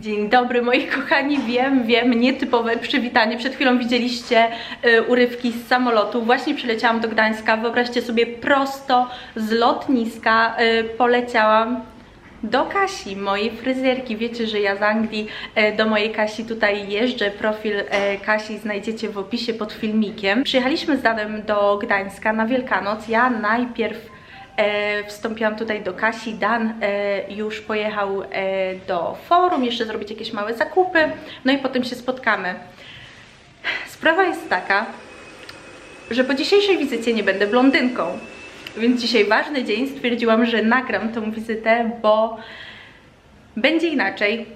Dzień dobry moi kochani, wiem, wiem, nietypowe przywitanie. Przed chwilą widzieliście y, urywki z samolotu. Właśnie przyleciałam do Gdańska. Wyobraźcie sobie, prosto z lotniska y, poleciałam do Kasi, mojej fryzjerki. Wiecie, że ja z Anglii e, do mojej Kasi tutaj jeżdżę. Profil e, Kasi znajdziecie w opisie pod filmikiem. Przyjechaliśmy z Danem do Gdańska na Wielkanoc. Ja najpierw wstąpiłam tutaj do Kasi. Dan e, już pojechał e, do forum, jeszcze zrobić jakieś małe zakupy. No i potem się spotkamy. Sprawa jest taka, że po dzisiejszej wizycie nie będę blondynką. Więc dzisiaj ważny dzień, stwierdziłam, że nagram tą wizytę, bo będzie inaczej.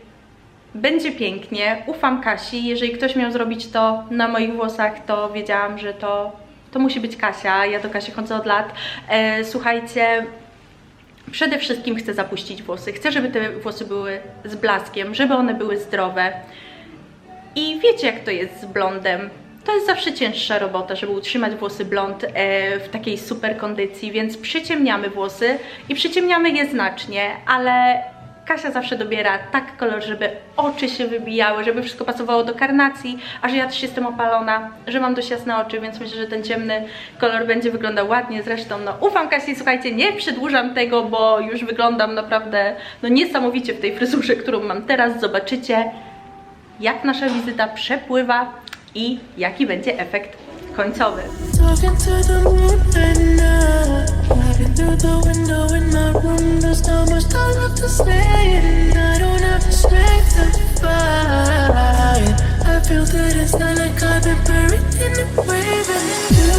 Będzie pięknie. Ufam Kasi. Jeżeli ktoś miał zrobić to na moich włosach, to wiedziałam, że to, to musi być Kasia. Ja do Kasi chodzę od lat. E, słuchajcie, przede wszystkim chcę zapuścić włosy. Chcę, żeby te włosy były z blaskiem, żeby one były zdrowe. I wiecie, jak to jest z blondem. To jest zawsze cięższa robota, żeby utrzymać włosy blond e, w takiej super kondycji, więc przyciemniamy włosy i przyciemniamy je znacznie, ale Kasia zawsze dobiera tak kolor, żeby oczy się wybijały, żeby wszystko pasowało do karnacji, a że ja też jestem opalona, że mam dość jasne oczy, więc myślę, że ten ciemny kolor będzie wyglądał ładnie. Zresztą, no ufam Kasi, słuchajcie, nie przedłużam tego, bo już wyglądam naprawdę no niesamowicie w tej fryzurze, którą mam teraz. Zobaczycie, jak nasza wizyta przepływa i jaki będzie efekt końcowy. Talking through the window in my room. There's not much time left to say, and I don't have the strength to fight. I feel that it's not like I've been buried in the grave, and you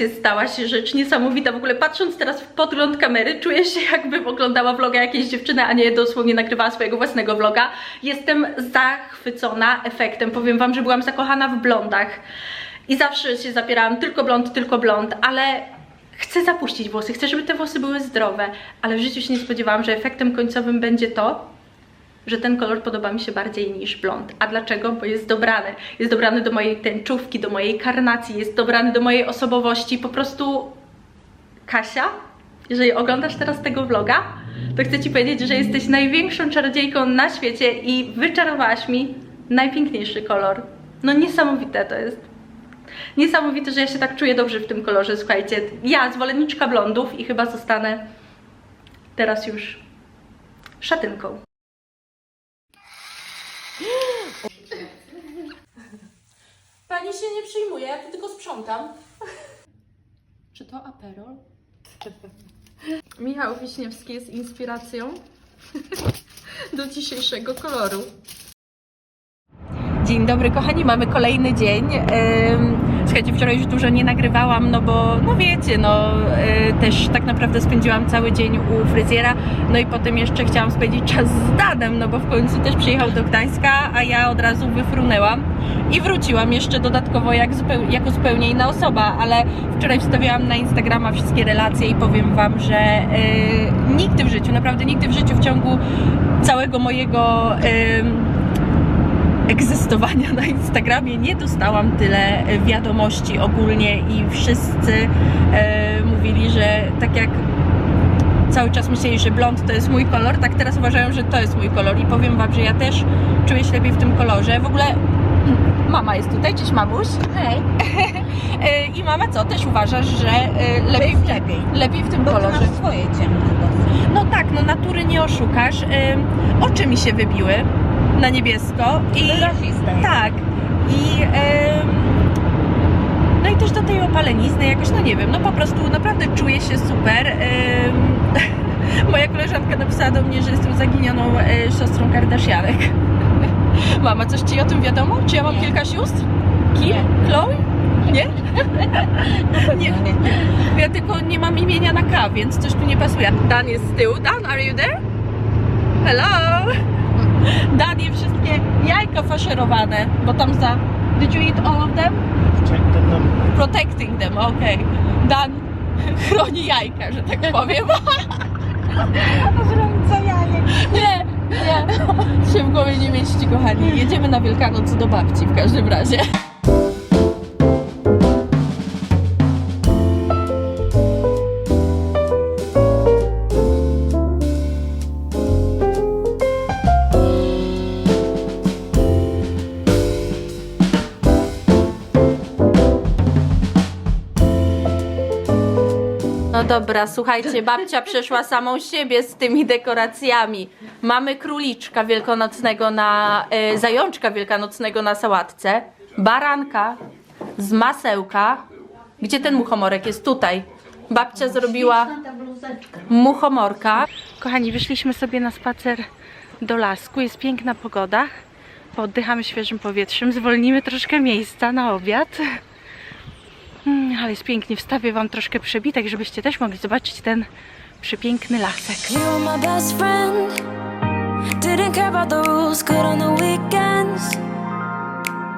Słuchajcie, stała się rzecz niesamowita. W ogóle patrząc teraz w podgląd kamery, czuję się jakbym oglądała vloga jakiejś dziewczyny, a nie dosłownie nagrywała swojego własnego vloga. Jestem zachwycona efektem. Powiem wam, że byłam zakochana w blondach. I zawsze się zapierałam tylko blond, tylko blond, ale chcę zapuścić włosy, chcę, żeby te włosy były zdrowe, ale w życiu się nie spodziewałam, że efektem końcowym będzie to, że ten kolor podoba mi się bardziej niż blond. A dlaczego? Bo jest dobrany. Jest dobrany do mojej tęczówki, do mojej karnacji, jest dobrany do mojej osobowości. Po prostu Kasia, jeżeli oglądasz teraz tego vloga, to chcę Ci powiedzieć, że jesteś największą czarodziejką na świecie i wyczarowałaś mi najpiękniejszy kolor. No niesamowite to jest. Niesamowite, że ja się tak czuję dobrze w tym kolorze, słuchajcie. Ja, zwolenniczka blondów i chyba zostanę teraz już szatynką. Pani się nie przyjmuje, ja tu tylko sprzątam. Czy to Aperol? Michał Wiśniewski jest inspiracją do dzisiejszego koloru. Dzień dobry kochani, mamy kolejny dzień. Słuchajcie, wczoraj już dużo nie nagrywałam, no bo no wiecie, no y, też tak naprawdę spędziłam cały dzień u fryzjera, no i potem jeszcze chciałam spędzić czas z Danem, no bo w końcu też przyjechał do Gdańska, a ja od razu wyfrunęłam i wróciłam jeszcze dodatkowo jak zupeł, jako zupełnie inna osoba, ale wczoraj wstawiałam na Instagrama wszystkie relacje i powiem Wam, że y, nigdy w życiu, naprawdę nigdy w życiu w ciągu całego mojego ym, egzystowania na Instagramie nie dostałam tyle e, wiadomości ogólnie i wszyscy e, mówili, że tak jak cały czas myśleli, że blond to jest mój kolor, tak teraz uważają, że to jest mój kolor i powiem Wam, że ja też czuję się lepiej w tym kolorze. W ogóle mama jest tutaj, cześć mamuś. Hej, E, I mama co, też uważasz, że e, lepiej, jest lepiej. lepiej w tym bo kolorze? masz swoje ciemne. No tak, no natury nie oszukasz. Ym, oczy mi się wybiły na niebiesko i tak. I no i też do tej opalenizny jakoś, no nie wiem, no po prostu naprawdę czuję się super. Moja koleżanka napisała do mnie, że jestem zaginioną siostrą Kardashianek. Mama, coś ci o tym wiadomo? Czy ja mam Nie. kilka sióstr? Kim? Nie. Chloe? Nie? Nie. Ja tylko nie mam imienia na K, więc coś tu nie pasuje. Dan jest z tyłu. Dan, are you there? Hello? Dan je wszystkie jajka faszerowane, bo tam za... Did you eat all of them? Protecting them, okej. Dan chroni jajka, że tak powiem. Obrońca jajek. Nie, nie. Się w głowie nie mieści, kochani. Jedziemy na Wielkanoc do babci w każdym razie. No dobra, słuchajcie, babcia przeszła samą siebie z tymi dekoracjami. Mamy króliczka wielkanocnego na, e, zajączka wielkanocnego na sałatce, baranka z masełka. Gdzie ten muchomorek jest? Tutaj. Babcia zrobiła muchomorka. Kochani, wyszliśmy sobie na spacer do lasku. Jest piękna pogoda. Oddychamy świeżym powietrzem. Zwolnimy troszkę miejsca na obiad. Mm, ale jest pięknie. Wstawię Wam troszkę przebitek, żebyście też mogli zobaczyć ten przepiękny lasek. You were my best friend. Didn't care about the rules, good on the weekends.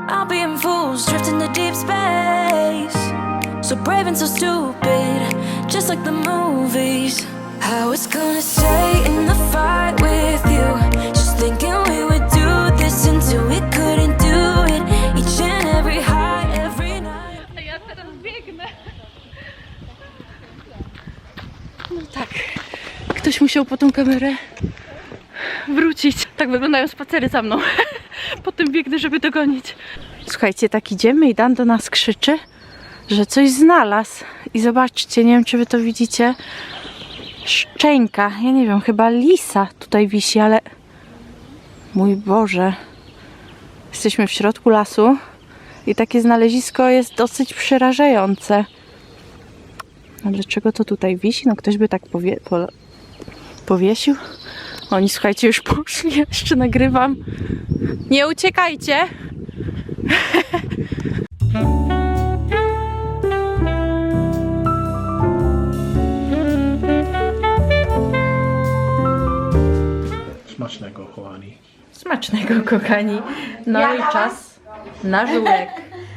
I'll be in fools, drifting to deep space. So brave and so stupid, just like the movies. I was gonna stay in the fight with you. Just thinking we would do this until we couldn't do it. Each and every high, every night. A ja teraz biegnę. No tak. Ktoś musiał po tą kamerę wrócić. Tak wyglądają spacery za mną. Potem biegnę, żeby dogonić. Słuchajcie, tak idziemy i Dan do nas krzyczy, że coś znalazł. I zobaczcie, nie wiem czy wy to widzicie. Szczęka. Ja nie wiem, chyba lisa tutaj wisi, ale mój Boże. Jesteśmy w środku lasu. I takie znalezisko jest dosyć przerażające. A dlaczego to tutaj wisi? No ktoś by tak powie po powiesił. Oni, słuchajcie, już poszli. Ja jeszcze nagrywam. Nie uciekajcie! Smacznego, kochani. Smacznego, kochani. No i czas na żurek.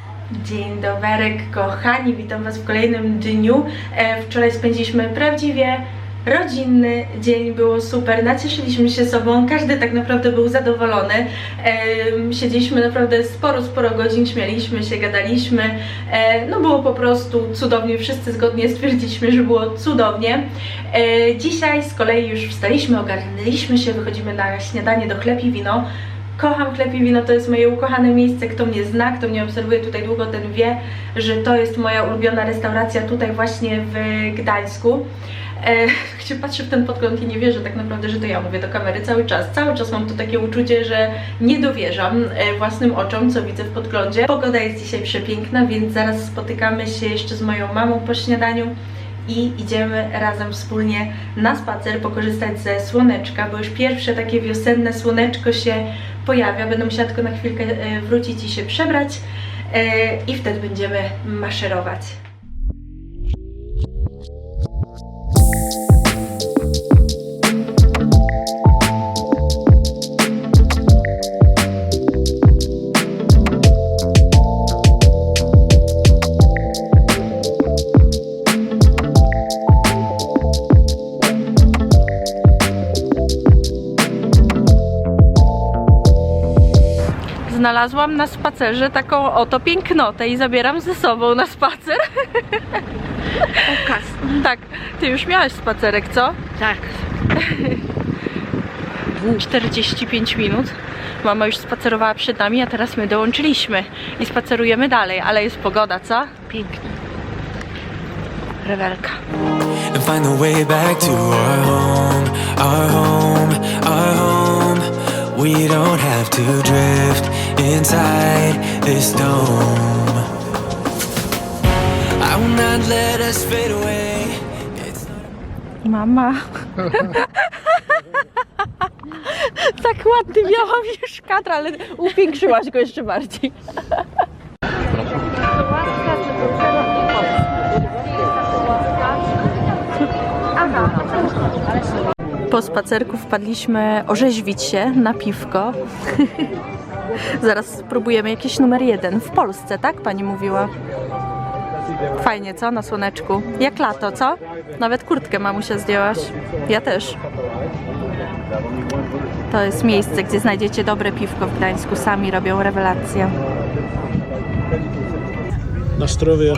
Dzień doberek, kochani. Witam Was w kolejnym dniu. E, wczoraj spędziliśmy prawdziwie rodzinny dzień. Było super. Nacieszyliśmy się sobą. Każdy tak naprawdę był zadowolony. E, siedzieliśmy naprawdę sporo, sporo godzin. Śmialiśmy się, gadaliśmy. E, no było po prostu cudownie. Wszyscy zgodnie stwierdziliśmy, że było cudownie. E, dzisiaj z kolei już wstaliśmy, ogarnęliśmy się, wychodzimy na śniadanie do chleb i wino. Kocham chleb i wino, to jest moje ukochane miejsce. Kto mnie zna, kto mnie obserwuje tutaj długo, ten wie, że to jest moja ulubiona restauracja tutaj właśnie w Gdańsku. E, patrzę w ten podgląd i nie wierzę tak naprawdę, że to ja mówię do kamery cały czas. Cały czas mam to takie uczucie, że nie dowierzam e, własnym oczom, co widzę w podglądzie. Pogoda jest dzisiaj przepiękna, więc zaraz spotykamy się jeszcze z moją mamą po śniadaniu i idziemy razem wspólnie na spacer, pokorzystać ze słoneczka, bo już pierwsze takie wiosenne słoneczko się pojawia. Będę musiała tylko na chwilkę e, wrócić i się przebrać e, i wtedy będziemy maszerować. Znalazłam na spacerze taką oto pięknotę i zabieram ze sobą na spacer. Okaz. Tak, ty już miałaś spacerek, co? Tak. 45 minut. Mama już spacerowała przed nami, a teraz my dołączyliśmy i spacerujemy dalej, ale jest pogoda, co? Pięknie. Rewelka. and find the way back to our home, our home, our home. We don't have to drift inside this dome. I will not let us fade away. It's not Mama. tak ładny miałam już kadr, ale upiększyłaś go jeszcze bardziej. Po spacerku wpadliśmy orzeźwić się na piwko. Zaraz spróbujemy jakieś numer jeden w Polsce, tak? Pani mówiła. Fajnie, co? Na słoneczku. Jak lato, co? Nawet kurtkę mamusia zdjęłaś. Ja też. To jest miejsce, gdzie znajdziecie dobre piwko w Gdańsku. Sami robią rewelacje. Na zdrowie.